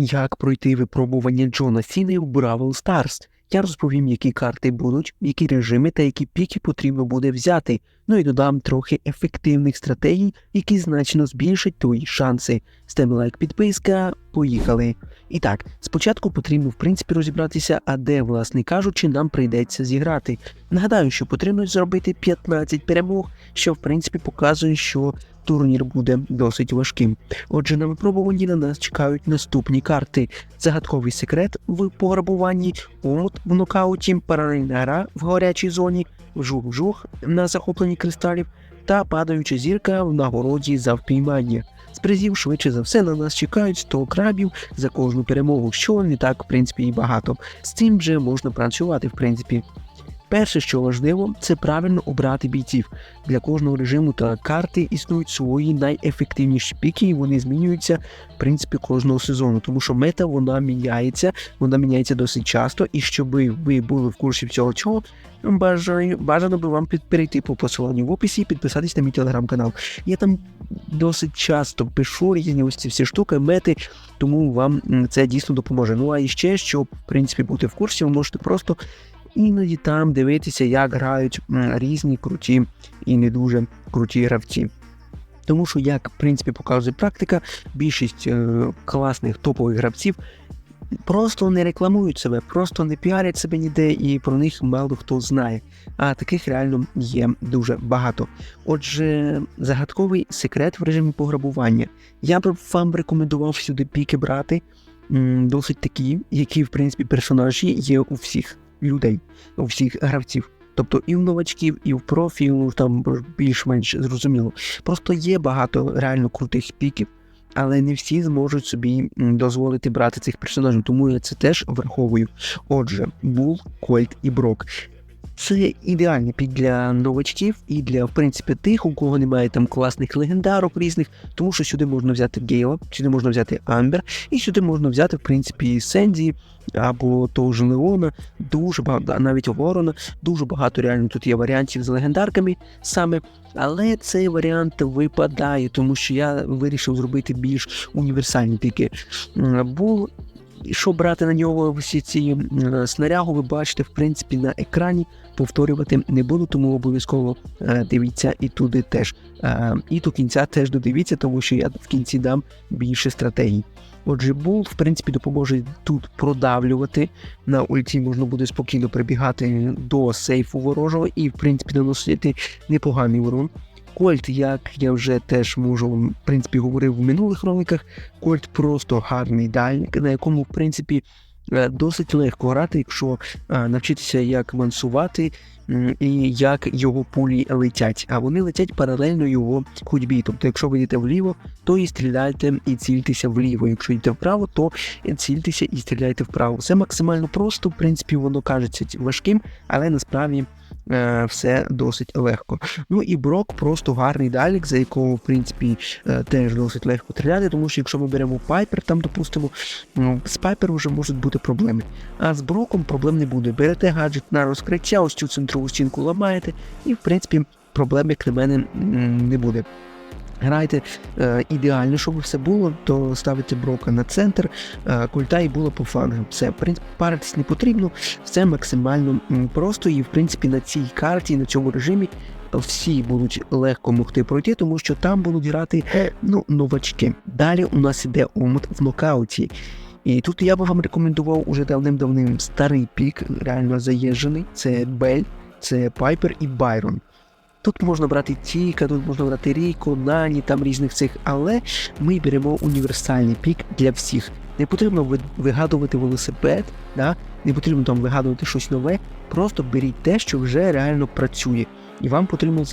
Як пройти випробування Джона Сіни в Бравл Старс? Я розповім, які карти будуть, які режими та які піки потрібно буде взяти. Ну і додам трохи ефективних стратегій, які значно збільшать твої шанси. Стем лайк, підписка, поїхали. І так, спочатку потрібно в принципі розібратися, а де, власне кажучи, нам прийдеться зіграти. Нагадаю, що потрібно зробити 15 перемог, що в принципі показує, що турнір буде досить важким. Отже, на випробуванні на нас чекають наступні карти: загадковий секрет в пограбуванні, омут в нокауті, паралельна гра в гарячій зоні, вжух-вжух на захопленні кристалів та падаюча зірка в нагороді за впіймання. З призів швидше за все на нас чекають 100 крабів за кожну перемогу, що не так, в принципі, і багато. З цим вже можна працювати, в принципі. Перше, що важливо, це правильно обрати бійців. Для кожного режиму та карти існують свої найефективніші піки, і вони змінюються в принципі кожного сезону, тому що мета вона міняється, вона міняється досить часто. І щоб ви були в курсі всього цього, бажано би вам перейти по посиланню в описі і підписатись на мій телеграм-канал. Я там досить часто пишу різні ось ці всі штуки, мети, тому вам це дійсно допоможе. Ну а і ще, щоб в принципі бути в курсі, ви можете просто іноді там дивитися, як грають різні круті і не дуже круті гравці. Тому що, як в принципі показує практика, більшість е, класних топових гравців просто не рекламують себе, просто не піарять себе ніде, і про них мало хто знає. А таких реально є дуже багато. Отже, загадковий секрет в режимі пограбування. Я б вам рекомендував сюди піки брати, досить такі, які, в принципі, персонажі є у всіх людей, у всіх гравців. Тобто і в новачків, і в профі, ну, там більш-менш зрозуміло. Просто є багато реально крутих піків, але не всі зможуть собі дозволити брати цих персонажів, тому я це теж враховую. Отже, Бул, Кольт і Брок. Це ідеальний пік для новачків і для, в принципі, тих, у кого немає там класних легендарок різних, тому що сюди можна взяти Гейла, сюди можна взяти Амбер, і сюди можна взяти, в принципі, Сенді або того ж Леона, дуже багато, навіть Ворона, дуже багато реально тут є варіантів з легендарками саме. Але цей варіант випадає, тому що я вирішив зробити більш універсальні піки. Бул що брати на нього всі ці снарягу, ви бачите, в принципі, на екрані повторювати не буду, тому обов'язково е, дивіться і туди теж. Е, і до кінця теж додивіться, тому що я в кінці дам більше стратегій. Отже, Бул, в принципі, допоможе тут продавлювати. На ульті можна буде спокійно прибігати до сейфу ворожого і, в принципі, наносити непоганий урон. Кольт, як я вже теж можу, в принципі, говорив в минулих роликах, Кольт просто гарний дальник, на якому, в принципі, досить легко грати, якщо е, навчитися як мансувати і як його пулі летять. А вони летять паралельно його ходьбі. Тобто, якщо ви йдете вліво, то і стріляйте і цільтеся вліво. Якщо йдете вправо, то цільтеся і стріляйте вправо. Все максимально просто, в принципі, воно кажеться важким, але насправді. е, Все досить легко. Ну і Брок просто гарний далік, за якого, в принципі, е, теж досить легко стріляти, тому що якщо ми беремо Пайпер, там, допустимо, ну, з Пайпер вже можуть бути проблеми. А з Броком проблем не буде. Берете гаджет на розкриття, ось цю центрову стінку ламаєте, і, в принципі, проблем, як на мене, не буде. Грайте е, ідеально, щоб все було, то ставите брока на центр, е, культа і було по флангам. Все, в принципі, паритись не потрібно, все максимально просто і в принципі на цій карті, на цьому режимі всі будуть легко могти пройти, тому що там будуть грати ну, новачки. Далі у нас іде омут в нокауті. І тут я би вам рекомендував уже давним-давним старий пік, реально заїжджений. Це Бель, це Пайпер і Байрон. Тут можна брати Тіка, тут можна брати Ріко, Нані, там різних цих, але ми беремо універсальний пік для всіх. Не потрібно вигадувати велосипед, да? не потрібно там вигадувати щось нове. Просто беріть те, що вже реально працює. І вам потрібно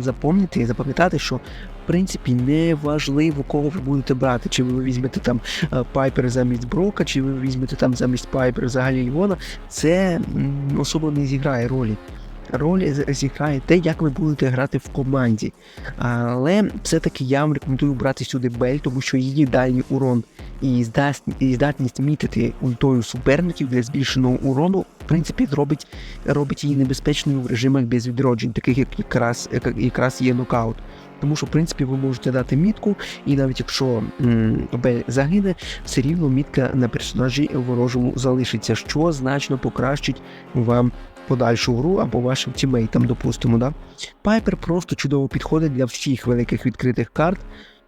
запам'ятати і запам'ятати, що в принципі не важливо, кого ви будете брати. Чи ви візьмете там е, Пайпер замість Брока, чи ви візьмете там замість Пайпер взагалі Івона. Це особо не зіграє ролі. Роль зіграє те, як ви будете грати в команді. Але все-таки я вам рекомендую брати сюди Бель, тому що її дальній урон і здатність мітити ультою суперників для збільшеного урону, в принципі, зробить, робить її небезпечною в режимах без відроджень, таких як якраз, як- якраз є нокаут. тому що в принципі ви можете дати мітку, і навіть якщо м, Б загине, все рівно мітка на персонажі ворожому залишиться, що значно покращить вам подальшу гру або вашим тімейтам, допустимо. Да? Пайпер просто чудово підходить для всіх великих відкритих карт.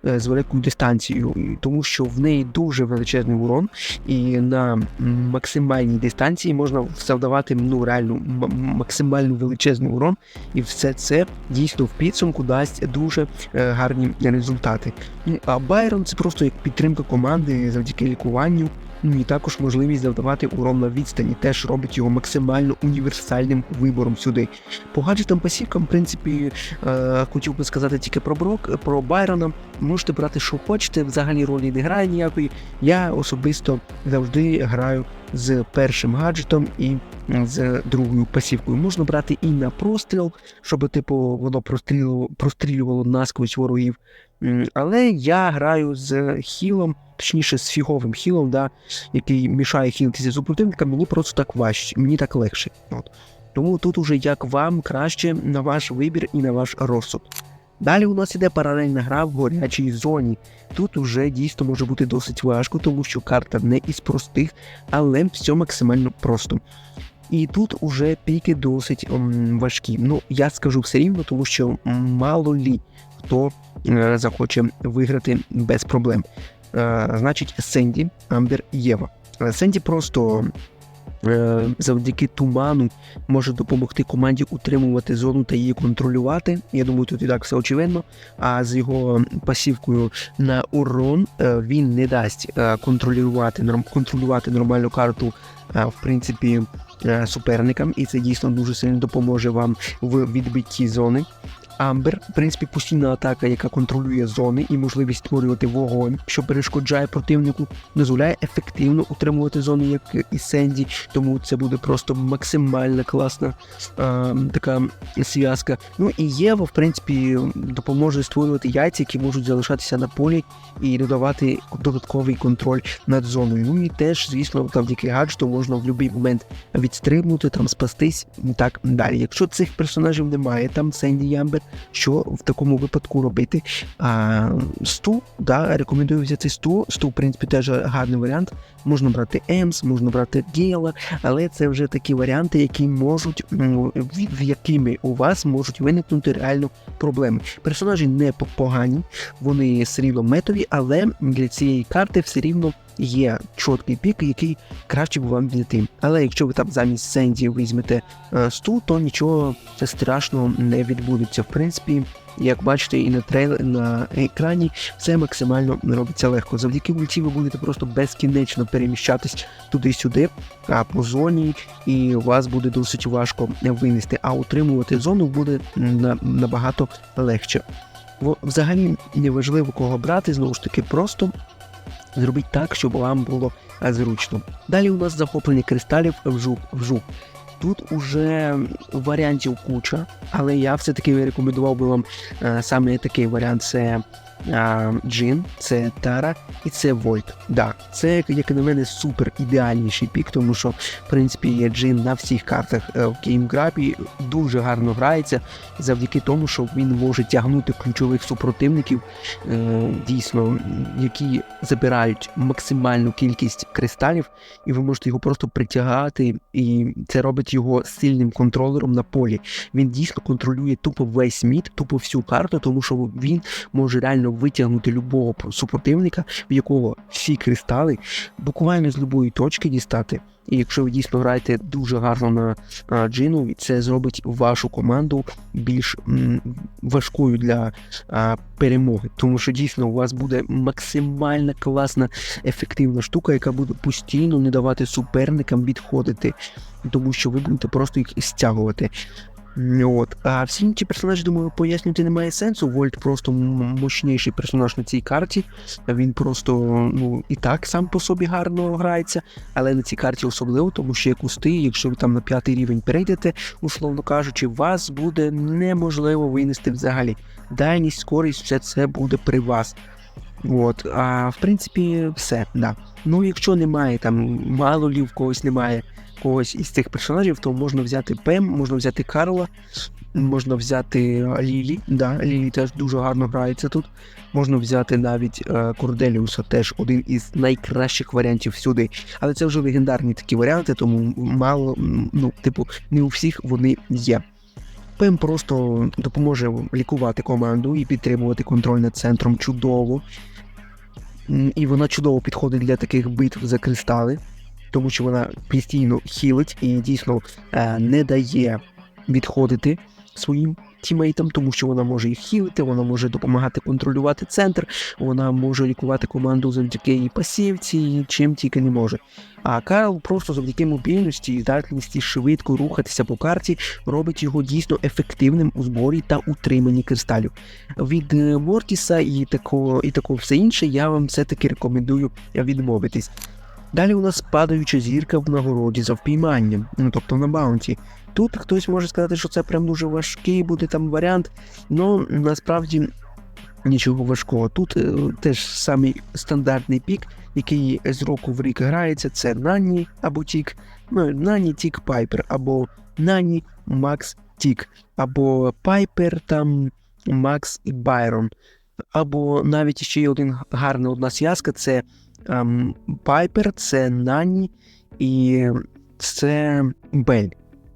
е, З великою дистанцією, тому що в неї дуже величезний урон, і на максимальній дистанції можна завдавати ну реально максимально величезний урон, і все це дійсно в підсумку дасть дуже е, гарні результати. Ну, а Байрон це просто як підтримка команди завдяки лікуванню. Ну і також можливість завдавати урон на відстані теж робить його максимально універсальним вибором сюди. По гаджетам пасівкам, в принципі, е, хотів би сказати тільки про Брок, про Байрона. Можете брати, що хочете, взагалі ролі не грає ніякої. Я особисто завжди граю з першим гаджетом і з другою пасівкою. Можна брати і на простріл, щоб типу воно прострілювало, прострілювало насквозь ворогів. Але я граю з хілом, точніше з фіговим хілом, да, який мішає хілитися супротивникам, мені просто так важче, мені так легше. От. Тому тут уже як вам краще на ваш вибір і на ваш розсуд. Далі у нас іде паралельна гра в горячій зоні. Тут уже дійсно може бути досить важко, тому що карта не із простих, але все максимально просто. І тут уже піки досить важкі. Ну, я скажу все рівно, тому що мало лі хто е, захоче виграти без проблем. Е, значить, Сенді, Амбер, Єва. Е, Сенді просто завдяки туману може допомогти команді утримувати зону та її контролювати. Я думаю, тут і так все очевидно. А з його пасівкою на урон він не дасть контролювати, контролювати нормальну карту, в принципі, суперникам, і це дійсно дуже сильно допоможе вам в відбитті зони. Амбер, в принципі, постійна атака, яка контролює зони і можливість створювати вогонь, що перешкоджає противнику, дозволяє ефективно утримувати зону, як і Сенді. Тому це буде просто максимально класна е, така зв'язка. Ну і Єва, в принципі, допоможе створювати яйця, які можуть залишатися на полі і додавати додатковий контроль над зоною. Ну і теж, звісно, завдяки гаджету можна в будь-який момент відстрибнути, там спастись і так далі. Якщо цих персонажів немає, там Сенді Ямбер, що в такому випадку робити? А, сту, да, рекомендую взяти сту. Сту, в принципі, теж гарний варіант. Можна брати Емс, можна брати Гіла, але це вже такі варіанти, які можуть, в- якими у вас можуть виникнути реально проблеми. Персонажі не погані, вони все метові, але для цієї карти все рівно є чіткий пік, який краще б вам взяти. Але якщо ви там замість Сенді візьмете е, сту, то нічого страшного не відбудеться. В принципі, як бачите, і на трейл на екрані все максимально робиться легко. Завдяки ульті ви будете просто безкінечно переміщатись туди-сюди, а по зоні, і вас буде досить важко винести. А утримувати зону буде набагато легше. Взагалі неважливо кого брати, знову ж таки, просто зробіть так, щоб вам було е, зручно. Далі у нас захоплення кристалів в жук. В жук. Тут уже варіантів куча, але я все-таки рекомендував би вам е, саме такий варіант: це е, Джин, це Тара і це Вольт. Да, це, як на мене, супер ідеальніший пік, тому що, в принципі, є Джин на всіх картах е, в геймграпі дуже гарно грається завдяки тому, що він може тягнути ключових супротивників, е, дійсно, які забирають максимальну кількість кристалів, і ви можете його просто притягати, і це робить його сильним контролером на полі. Він дійсно контролює тупо весь мід, тупо всю карту, тому що він може реально витягнути любого супротивника, в якого всі кристали буквально з любої точки дістати. І якщо ви дійсно граєте дуже гарно на а, джину, це зробить вашу команду більш м, важкою для а, перемоги. Тому що дійсно у вас буде максимально класна ефективна штука, яка буде постійно не давати суперникам відходити, тому що ви будете просто їх стягувати. От. А всі інші персонажі, думаю, пояснювати немає сенсу. Вольт просто мощніший персонаж на цій карті. Він просто ну, і так сам по собі гарно грається, але на цій карті особливо, тому що як кусти, якщо ви там на п'ятий рівень перейдете, условно кажучи, вас буде неможливо винести взагалі. Дальність, скорість, все це буде при вас. От, а в принципі, все, да. Ну, якщо немає там, мало лі в когось немає когось із цих персонажів, то можна взяти Пем, можна взяти Карла, можна взяти Лілі. Да, Лілі теж дуже гарно грається тут. Можна взяти навіть е, Корделіуса, теж один із найкращих варіантів всюди. Але це вже легендарні такі варіанти, тому мало, ну, типу, не у всіх вони є. Пем просто допоможе лікувати команду і підтримувати контроль над центром чудово. І вона чудово підходить для таких битв за кристали, тому що вона постійно хілить і дійсно е, не дає відходити своїм тімейтам, тому що вона може їх хілити, вона може допомагати контролювати центр, вона може лікувати команду завдяки її пасівці, чим тільки не може. А Карл просто завдяки мобільності і здатності швидко рухатися по карті робить його дійсно ефективним у зборі та утриманні кристалів. Від е, Мортіса і такого, і такого все інше я вам все-таки рекомендую відмовитись. Далі у нас падаюча зірка в нагороді за впійманням, ну тобто на баунті. Тут хтось може сказати, що це прям дуже важкий буде там варіант, але насправді нічого важкого. Тут е, теж самий стандартний пік, який з року в рік грається, це Нані або Тік, ну Нані Тік Пайпер, або Нані Макс Тік, або Пайпер там Макс і Байрон. Або навіть ще є один гарна одна зв'язка, це Пайпер, це Нані і це Бель.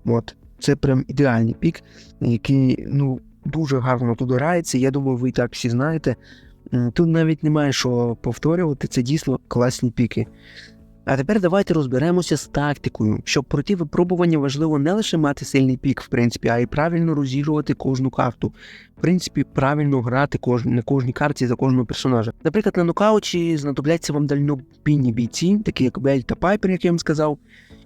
От. Це прям ідеальний пік, який ну, дуже гарно тут грається. Я думаю, ви і так всі знаєте. Тут навіть немає що повторювати, це дійсно класні піки. А тепер давайте розберемося з тактикою. Щоб пройти випробування, важливо не лише мати сильний пік, в принципі, а й правильно розігрувати кожну карту. В принципі, правильно грати кож... на кожній карті за кожного персонажа. Наприклад, на нокауті знадобляться вам дальнобійні бійці, такі як Бель та Пайпер, як я вам сказав.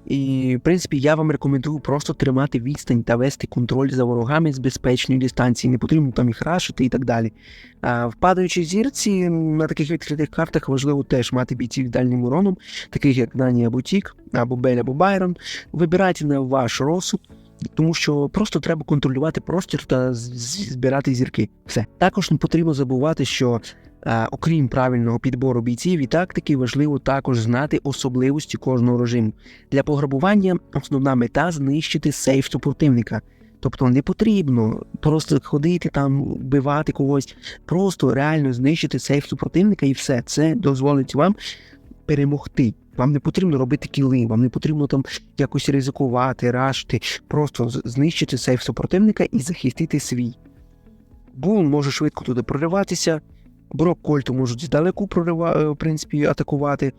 І, в принципі, я вам рекомендую просто тримати відстань та вести контроль за ворогами з безпечної дистанції. Не потрібно там їх рашити і так далі. А в падаючій зірці на таких відкритих картах важливо теж мати бійців дальнім уроном, таких як Нані або Тік, або Бель, або Байрон. Вибирайте на ваш розсуд. Тому що просто треба контролювати простір та збирати зірки. Все. Також не потрібно забувати, що окрім правильного підбору бійців і тактики, важливо також знати особливості кожного режиму. Для пограбування основна мета знищити сейф супротивника. Тобто не потрібно просто ходити там, вбивати когось, просто реально знищити сейф супротивника і все. Це дозволить вам перемогти. Вам не потрібно робити кіли, вам не потрібно там якось ризикувати, рашити, просто знищити сейф супротивника і захистити свій. Бун може швидко туди прориватися, Брок Кольту можуть здалеку прорива, е, в принципі, атакувати,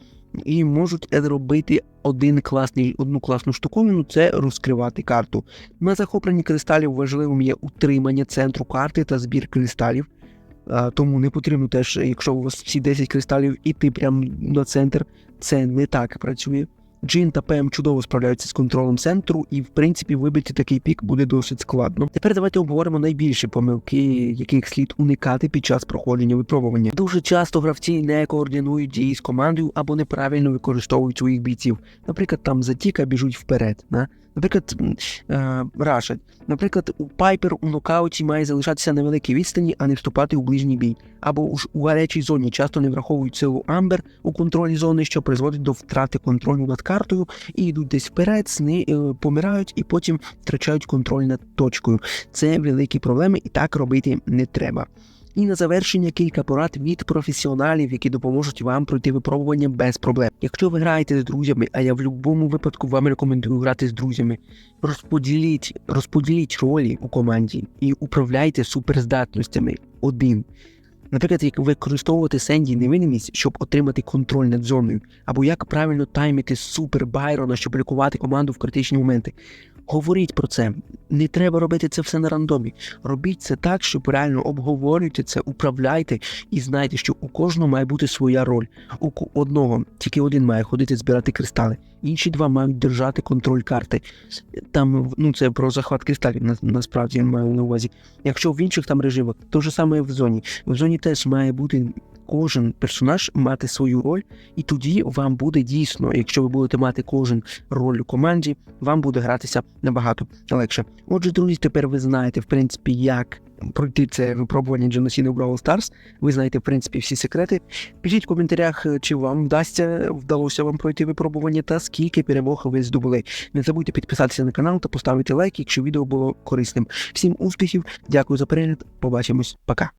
і можуть робити один класний, одну класну штуковину це розкривати карту. На захопленні кристалів важливим є утримання центру карти та збір кристалів. Тому не потрібно теж, якщо у вас всі 10 кристалів, іти прямо на центр. Це не так працює. Джин та ПМ чудово справляються з контролем центру, і в принципі вибити такий пік буде досить складно. Тепер давайте обговоримо найбільші помилки, яких слід уникати під час проходження випробування. Дуже часто гравці не координують дії з командою або неправильно використовують своїх бійців. Наприклад, там затіка біжуть вперед. Да? Наприклад, е, рашать. Наприклад, у Пайпер у нокауті має залишатися на великій відстані, а не вступати у ближній бій. Або ж у гарячій зоні часто не враховують силу Амбер у контролі зони, що призводить до втрати контролю над картою, і йдуть десь вперед, сни, е, помирають і потім втрачають контроль над точкою. Це великі проблеми, і так робити не треба. І на завершення кілька порад від професіоналів, які допоможуть вам пройти випробування без проблем. Якщо ви граєте з друзями, а я в будь-якому випадку вам рекомендую грати з друзями, розподіліть, розподіліть ролі у команді і управляйте суперздатностями один. Наприклад, як використовувати Сенді невидимість, щоб отримати контроль над зоною, або як правильно таймити супер Байрона, щоб лікувати команду в критичні моменти. Говоріть про це. Не треба робити це все на рандомі. Робіть це так, щоб реально обговорюйте це, управляйте і знайте, що у кожного має бути своя роль. У одного тільки один має ходити збирати кристали, інші два мають держати контроль карти. Там ну це про захват кристалів. на- насправді я маю на увазі. Якщо в інших там режимах, то ж саме в зоні. В зоні теж має бути кожен персонаж мати свою роль, і тоді вам буде дійсно, якщо ви будете мати кожен роль у команді, вам буде гратися набагато легше. Отже, друзі, тепер ви знаєте, в принципі, як пройти це випробування Джонасіни в Бравл Старс. Ви знаєте, в принципі, всі секрети. Пишіть в коментарях, чи вам вдасться, вдалося вам пройти випробування та скільки перемог ви здобули. Не забудьте підписатися на канал та поставити лайк, якщо відео було корисним. Всім успіхів, дякую за перегляд. Побачимось, пока.